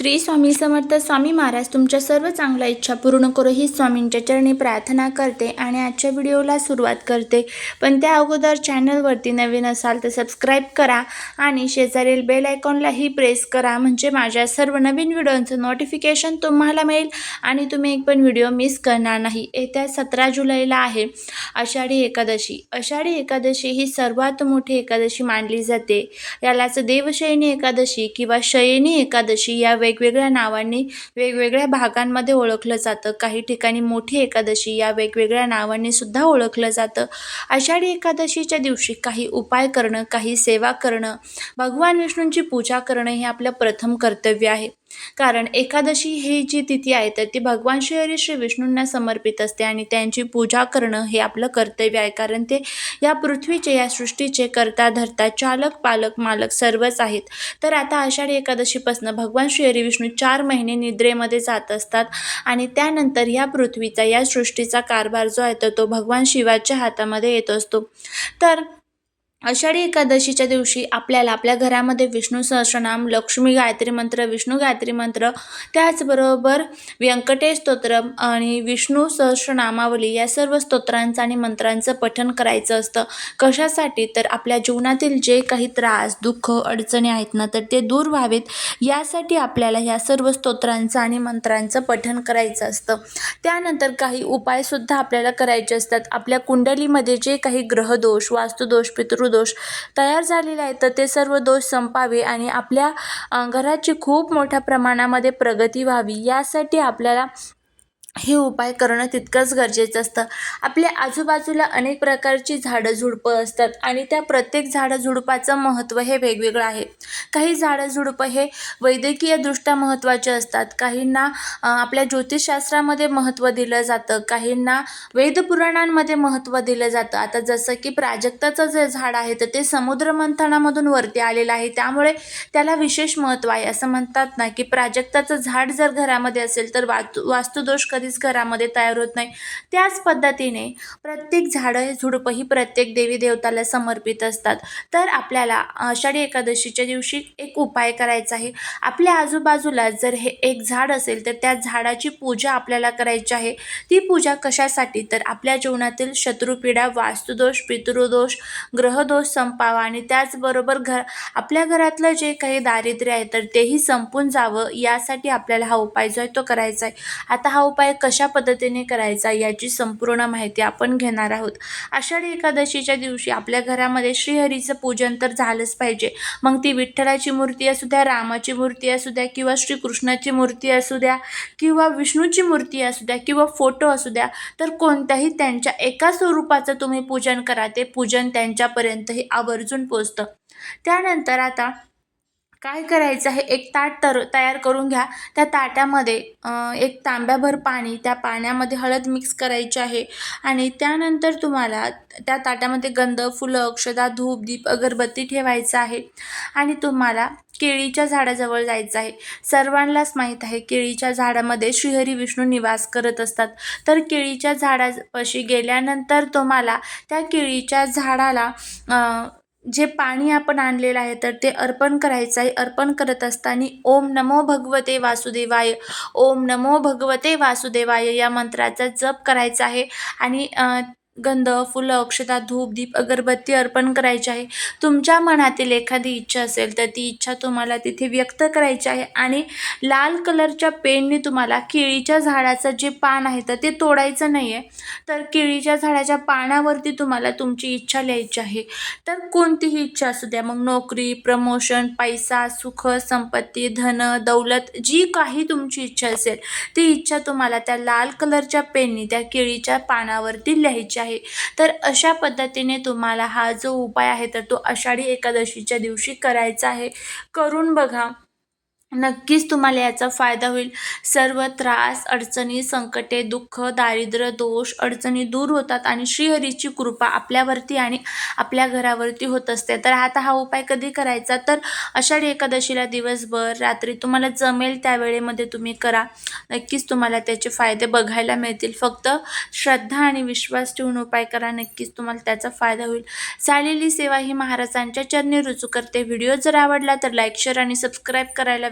श्री स्वामी समर्थ स्वामी महाराज तुमच्या सर्व चांगल्या इच्छा पूर्ण करू ही स्वामींच्या चरणी प्रार्थना करते आणि आजच्या व्हिडिओला सुरुवात करते. पण त्या अगोदर चॅनलवरती नवीन असाल तर सबस्क्राईब करा आणि शेजारील बेल आयकॉनलाही प्रेस करा. म्हणजे माझ्या सर्व नवीन व्हिडिओंचं नोटिफिकेशन तुम्हाला मिळेल आणि तुम्ही एक पण व्हिडिओ मिस करणार नाही. येत्या सतरा जुलैला आहे. आषाढी एकादशी. आषाढी एकादशी ही सर्वात मोठी एकादशी मानली जाते. यालाच देवशयनी एकादशी किंवा शयनी एकादशी या वेगवेगळ्या नावांनी वेगवेगळ्या भागांमध्ये ओळखलं जातं. काही ठिकाणी मोठी एकादशी या वेगवेगळ्या नावांनी सुद्धा ओळखलं जातं. आषाढी एकादशीच्या दिवशी काही उपाय करणं काही सेवा करणं भगवान विष्णूंची पूजा करणं हे आपलं प्रथम कर्तव्य आहे. कारण एकादशी ही जी तिथी आहे तर ती भगवान श्री हरी श्री विष्णूंना समर्पित असते आणि त्यांची पूजा करणं हे आपलं कर्तव्य आहे. कारण ते या पृथ्वीचे या सृष्टीचे करता धरता चालक पालक मालक सर्वच आहेत. तर आता आषाढी एकादशीपासून भगवान श्री हरी विष्णू चार महिने निद्रेमध्ये जात असतात आणि त्यानंतर या पृथ्वीचा या सृष्टीचा कारभार जो आहे तर तो भगवान शिवाच्या हातामध्ये येत असतो. तर आषाढी एकादशीच्या दिवशी आपल्याला आपल्या घरामध्ये विष्णू सहस्रनाम लक्ष्मी गायत्री मंत्र विष्णू गायत्री मंत्र त्याचबरोबर व्यंकटेश स्तोत्र आणि विष्णू सहस्रनामावली या सर्व स्तोत्रांचं आणि मंत्रांचं पठण करायचं असतं. कशासाठी? तर आपल्या जीवनातील जे काही त्रास दुःख अडचणी आहेत ना तर ते दूर व्हावेत. यासाठी आपल्याला ह्या सर्व स्तोत्रांचं आणि मंत्रांचं पठण करायचं असतं. त्यानंतर काही उपायसुद्धा आपल्याला करायचे असतात. आपल्या कुंडलीमध्ये जे काही ग्रहदोष वास्तुदोष पितृ दोष तयार झालेले आहेत तर ते सर्व दोष संपावे आणि आपल्या घराची खूप मोठ्या प्रमाणामध्ये प्रगती व्हावी. यासाठी आपल्याला हे उपाय करणं तितकंच गरजेचं असतं. आपल्या आजूबाजूला अनेक प्रकारची झाडं झुडपं असतात आणि त्या प्रत्येक झाडं झुडपाचं महत्त्व हे वेगवेगळं आहे. काही झाडं झुडपं हे वैद्यकीयदृष्ट्या महत्त्वाचे असतात. काहींना आपल्या ज्योतिषशास्त्रामध्ये महत्त्व दिलं जातं. काहींना वेदपुराणांमध्ये महत्त्व दिलं जातं. आता जसं की प्राजक्ताचं जे झाड आहे तर ते समुद्रमंथनामधून वरती आलेलं आहे. त्यामुळे त्याला विशेष महत्त्व आहे. असं म्हणतात ना की प्राजक्ताचं झाड जर घरामध्ये असेल तर वास्तु वास्तुदोष कधीच घरामध्ये तयार होत नाही. त्याच पद्धतीने प्रत्येक झाडं हे झुडपं ही प्रत्येक देवी देवताला समर्पित असतात. तर आपल्याला आषाढी एकादशीच्या दिवशी एक उपाय करायचा आहे. आपल्या आजूबाजूला जर हे एक झाड असेल तर त्या झाडाची पूजा आपल्याला करायची आहे. ती पूजा कशासाठी? तर आपल्या जीवनातील शत्रुपीडा वास्तुदोष पितृदोष ग्रहदोष संपावा आणि त्याचबरोबर घर आपल्या घरातलं जे काही दारिद्र्य आहे तर तेही संपून जावं यासाठी आपल्याला हा उपाय जो आहे तो करायचा आहे. आता हा उपाय कशा पद्धतीने करायचा याची संपूर्ण माहिती आपण घेणार आहोत. आषाढी एकादशीच्या दिवशी आपल्या घरामध्ये श्रीहरीचं पूजन तर झालंच पाहिजे. मग ती विठ्ठलाची मूर्ती असू द्या रामाची मूर्ती असू द्या किंवा श्रीकृष्णाची मूर्ती असू द्या किंवा विष्णूची मूर्ती असू द्या किंवा फोटो असू द्या तर कोणत्याही त्यांच्या एका स्वरूपाचं तुम्ही पूजन करा. ते पूजन त्यांच्यापर्यंतही आवर्जून पोचतं. त्यानंतर आता काय करायचं आहे? एक ताट तर तयार करून घ्या. त्या ताटामध्ये एक तांब्याभर पाणी त्या पाण्यामध्ये हळद मिक्स करायची आहे. आणि त्यानंतर तुम्हाला त्या ताटामध्ये गंध फुलं अक्षदा धूप दीप अगरबत्ती ठेवायचं आहे. आणि तुम्हाला केळीच्या झाडाजवळ जायचं आहे. सर्वांनाच माहीत आहे केळीच्या झाडामध्ये श्रीहरी विष्णू निवास करत असतात. तर केळीच्या झाडापाशी गेल्यानंतर तुम्हाला त्या केळीच्या झाडाला जे पाणी आपण आणलेलं आहे तर ते अर्पण करायचं आहे. अर्पण करत असताना ओम नमो भगवते वासुदेवाय ओम नमो भगवते वासुदेवाय या मंत्राचा जप करायचा आहे. आणि गंध फुलं अक्षता धूप दीप अगरबत्ती अर्पण करायची आहे. तुमच्या मनातील एखादी इच्छा असेल तर ती इच्छा तुम्हाला तिथे व्यक्त करायची आहे आणि लाल कलरच्या पेनने तुम्हाला केळीच्या झाडाचं जे पान आहे तर ते तोडायचं नाही आहे तर केळीच्या झाडाच्या पानावरती तुम्हाला तुमची इच्छा लिहायची आहे. तर कोणतीही इच्छा असू द्या मग नोकरी प्रमोशन पैसा सुख संपत्ती धन दौलत जी काही तुमची इच्छा असेल ती इच्छा तुम्हाला त्या लाल कलरच्या पेनने त्या केळीच्या पानावरती लिहायची आहे. तर अशा पद्धतीने तुम्हाला हा जो उपाय आहे तर तो आषाढी एकादशीच्या दिवशी करायचा आहे. करून बघा. नक्कीच तुम्हाला याचा फायदा होईल. सर्व त्रास अडचणी संकटे दुःख दारिद्र्य दोष अडचणी दूर होतात आणि श्रीहरीची कृपा आपल्यावरती आणि आपल्या घरावरती होत असते. तर आता हा उपाय कधी करायचा? तर आषाढी एकादशीला दिवसभर रात्री तुम्हाला जमेल त्या वेळेमध्ये तुम्ही करा. नक्कीच तुम्हाला त्याचे फायदे बघायला मिळतील. फक्त श्रद्धा आणि विश्वास ठेवून उपाय करा. नक्कीच तुम्हाला त्याचा फायदा होईल. झालेली सेवा ही महाराजांच्या चरणी रुजू करते. व्हिडिओ जर आवडला तर लाईक शेअर आणि सबस्क्राईब करायला